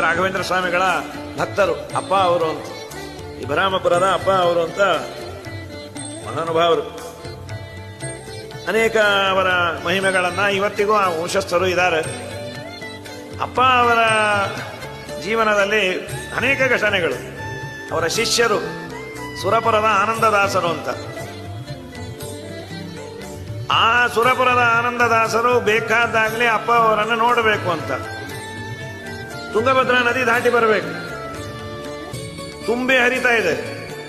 ರಾಘವೇಂದ್ರ ಸ್ವಾಮಿಗಳ ಭಕ್ತರು, ಅಪ್ಪ ಅವರು ಅಂತ. ಇಬ್ರಾಮಪುರದ ಅಪ್ಪ ಅವರು ಅಂತ ಮಹಾನುಭಾವರು. ಅನೇಕ ಅವರ ಮಹಿಮೆಗಳನ್ನ ಇವತ್ತಿಗೂ ಆ ವಂಶಸ್ಥರು ಇದ್ದಾರೆ. ಅಪ್ಪ ಅವರ ಜೀವನದಲ್ಲಿ ಅನೇಕ ಘಟನೆಗಳು. ಅವರ ಶಿಷ್ಯರು ಸುರಪುರದ ಆನಂದದಾಸರು ಅಂತ. ಆ ಸುರಪುರದ ಆನಂದದಾಸರು ಬೇಕಾದಾಗಲೇ ಅಪ್ಪ ಅವರನ್ನು ನೋಡಬೇಕು ಅಂತ. ತುಂಗಭದ್ರಾ ನದಿ ದಾಟಿ ಬರಬೇಕು. ತುಂಬಿ ಹರಿತಾ ಇದೆ.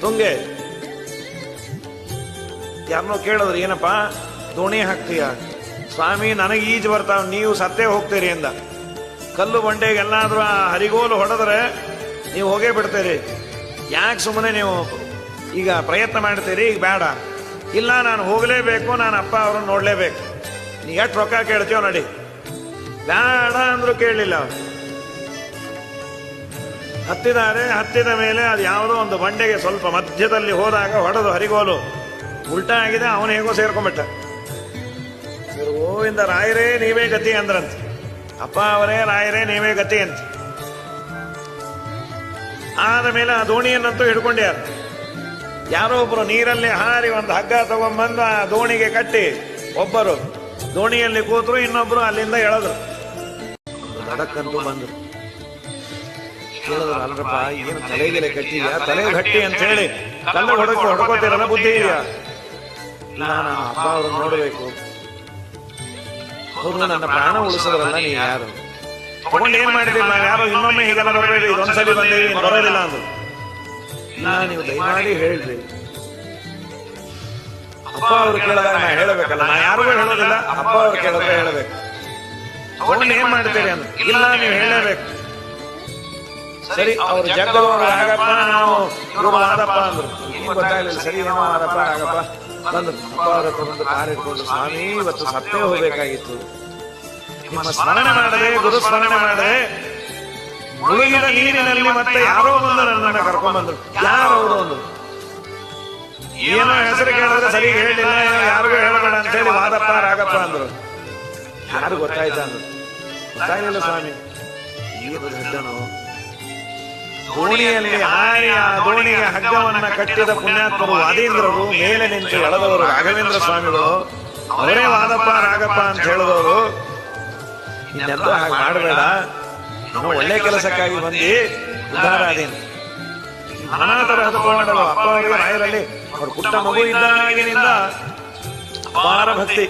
ತುಂಗೆ. ಯಾರನ್ನೋ ಕೇಳಿದ್ರು, ಏನಪ್ಪ? ದೋಣಿ ಹಾಕ್ತೀಯ? ಸ್ವಾಮಿ, ನನಗೆ ಈಜು ಬರ್ತಾವ ನೀವು ಸತ್ತೇ ಹೋಗ್ತೀರಿ ಅಂದ. ಕಲ್ಲು ಬಂಡೆಗೆಲ್ಲಾದ್ರೂ ಆ ಹರಿಗೋಲು ಹೊಡೆದ್ರೆ ನೀವು ಹೋಗೇ ಬಿಡ್ತೀರಿ. ಯಾಕೆ ಸುಮ್ಮನೆ ನೀವು ಈಗ ಪ್ರಯತ್ನ ಮಾಡ್ತೀರಿ? ಈಗ ಬೇಡ. ಇಲ್ಲ, ನಾನು ಹೋಗಲೇಬೇಕು, ನಾನು ಅಪ್ಪ ಅವ್ರನ್ನ ನೋಡಲೇಬೇಕು. ನೀ ಎಷ್ಟು ರೊಕ್ಕ ಕೇಳ್ತೀವೋ ನಡಿ. ಬೇಡ ಅಂದ್ರೂ ಕೇಳಲಿಲ್ಲ ಅವ್ರು ಹತ್ತಿದ್ದಾರೆ, ಹತ್ತಿದ ಮೇಲೆ ಅದು ಯಾವುದೋ ಒಂದು ಬಂಡೆಗೆ ಸ್ವಲ್ಪ ಮಧ್ಯದಲ್ಲಿ ಹೋದಾಗ ಹೊಡೆದು ಹರಿಗೋಲು. ಉಲ್ಟಾ ಆಗಿದೆ, ಅವನು ಹೇಗೋ ಸೇರ್ಕೊಂಬಿಟ್ಟ ಗೋವಿಂದ ರಾಯರೇ, ನೀವೇ ಗತಿ ಅಂದ್ರಂತೆ. ಅಪ್ಪ ಅವರೇ, ರಾಯರೇ, ನೀವೇ ಗತಿ ಅಂತ. ಆದ ಮೇಲೆ ಆ ದೋಣಿಯನ್ನಂತೂ ಹಿಡ್ಕೊಂಡ್ಯಾರ. ಯಾರೋ ಒಬ್ಬರು ನೀರಲ್ಲಿ ಹಾರಿ ಒಂದು ಹಗ್ಗ ತಗೊಂಡ್ಬಂದು ಆ ದೋಣಿಗೆ ಕಟ್ಟಿ ಒಬ್ಬರು. ದೋಣಿಯಲ್ಲಿ ಕೂತರು ಇನ್ನೊಬ್ರು ಅಲ್ಲಿಂದ ಎಳೆದ್ರು. ಬಂದ್ರು. ಕೇಳಿದ್ರು ಅಲ್ರಪ್ಪ ಏನು ತಲೆಗೆಲೆ ಕಟ್ಟಿದ್ಯಾ? ತಲೆ ಗಟ್ಟಿ ಅಂತ ಹೇಳಿ. ಕಲ್ಲ ಹೊಡಕ್ಕೆ ಹೊಡ್ಕೋತೀರಲ್ಲ ಬುದ್ಧಿ ಇದೆಯಾ? ಇಲ್ಲ ನಾನು ಅಪ್ಪ ಅವ್ರನ್ನ ನೋಡಬೇಕು. ಅವ್ರು ನನ್ನ ಪ್ರಾಣ ಉಳಿಸಿದ್ರಲ್ಲ ನೀ ಯಾರು? ತಗೊಂಡು ಏನ್ ಮಾಡಿದ್ರಿ ನಾವು ಯಾರು? ಇನ್ನೊಮ್ಮೆ ಹೀಗೆಲ್ಲ ಬರಬೇಡಿ. ಇದೊಂದ್ಸಲಿ ಬಂದೇವಿ ಬರೋದಿಲ್ಲ ಅಂದ್ರು. ಇಲ್ಲ, ನೀವು ದಯಮಾಡಿ ಹೇಳ್ರಿ. ಅಪ್ಪ ಅವ್ರು ಕೇಳಿದಾಗ ನಾ ಹೇಳಬೇಕಲ್ಲ? ನಾ ಯಾರಿಗೂ ಹೇಳೋದಿಲ್ಲ. ಅಪ್ಪ ಅವ್ರು ಕೇಳಿದ್ರೆ ಹೇಳಬೇಕು. ತಗೊಂಡು ಏನ್ ಮಾಡ್ತೀರಿ ಅಂದ್ರೆ. ಇಲ್ಲ, ನೀವು ಹೇಳಬೇಕು. ಸರಿ ಅವ್ರ ಜಗ್ಗದವ್ರು ಆಗಪ್ಪ ನಾವು ಇವರು ಮಾದಪ್ಪ ಅಂದ್ರು. ಏನ್ ಗೊತ್ತಾಗ್ಲಿಲ್ಲ ಸರಿ ಏನೋ ಮಾದಪ್ಪ ಆಗಪ್ಪ. ಬಂದ್ರು. ಅಪ್ಪ ಅವರ ಹತ್ರ ಬಂದು ಕಾರ್ ಇಟ್ಕೊಂಡು ಸ್ವಾಮಿ ಇವತ್ತು ಸತ್ತೇ ಹೋಗ್ಬೇಕಾಗಿತ್ತು. ನಿಮ್ಮ ಸ್ಮರಣೆ ಮಾಡದೆ ಗುರು ಸ್ಮರಣೆ ಮಾಡದೆ ಮುಳುಗಿದ ನೀರಿನಲ್ಲಿ ಮತ್ತೆ ಯಾರೋ ಬಂದು ನನ್ನ ಕರ್ಕೊಂಡ್ ಬಂದ್ರು ಯಾರು ಅವರು ಅಂದ್ರು? ಏನೋ ಹೆಸರು ಕೇಳಿದ್ರೆ ಸರಿ ಹೇಳಿಲ್ಲ ಯಾರಿಗೂ ಹೇಳಬೇಡ ಅಂತ ಹೇಳಿ ವಾದಪ್ಪ ರಾಗಪ್ಪ ಅಂದ್ರು. ಯಾರು ಗೊತ್ತಾಯ್ತ ಅಂದ್ರು? ಗೊತ್ತಾಗ್ಲಿಲ್ಲ ಸ್ವಾಮಿ. ಈಗ ದೊಡ್ಡನು ದೋಣಿಯಲ್ಲಿ ಹಾರಿ ಆ ದೋಣಿಗೆ ಹಗ್ಗವನ್ನ ಕಟ್ಟಿದ ಪುಣ್ಯಾತ್ಮರು ವಾದೇಂದ್ರರು, ಮೇಲೆ ನಿಂತು ಎಳೆದವರು ರಾಘವೇಂದ್ರ ಸ್ವಾಮಿಗಳು. ಅವರೇ ವಾದಪ್ಪ ರಾಗಪ್ಪ ಅಂತ ಹೇಳಿದವರು. ಇನ್ನೆಲ್ಲ ಹಾಗೆ ಮಾಡಬೇಡ. ನಾವು ಒಳ್ಳೆ ಕೆಲಸಕ್ಕಾಗಿ ಬಂದು ಉದ್ಧಾರ ಅದೇನು ನಾನಾ ತರಹದ ಕೋಣಗಳು ಅಪ್ಪ ಅವರಿಗೆ ರಾಯರಲ್ಲಿ ಅವ್ರ ಪುಟ್ಟ ಮಗು ಇದ್ದಾಗಿನಿಂದ ಅಪಾರ ಭಕ್ತಿ.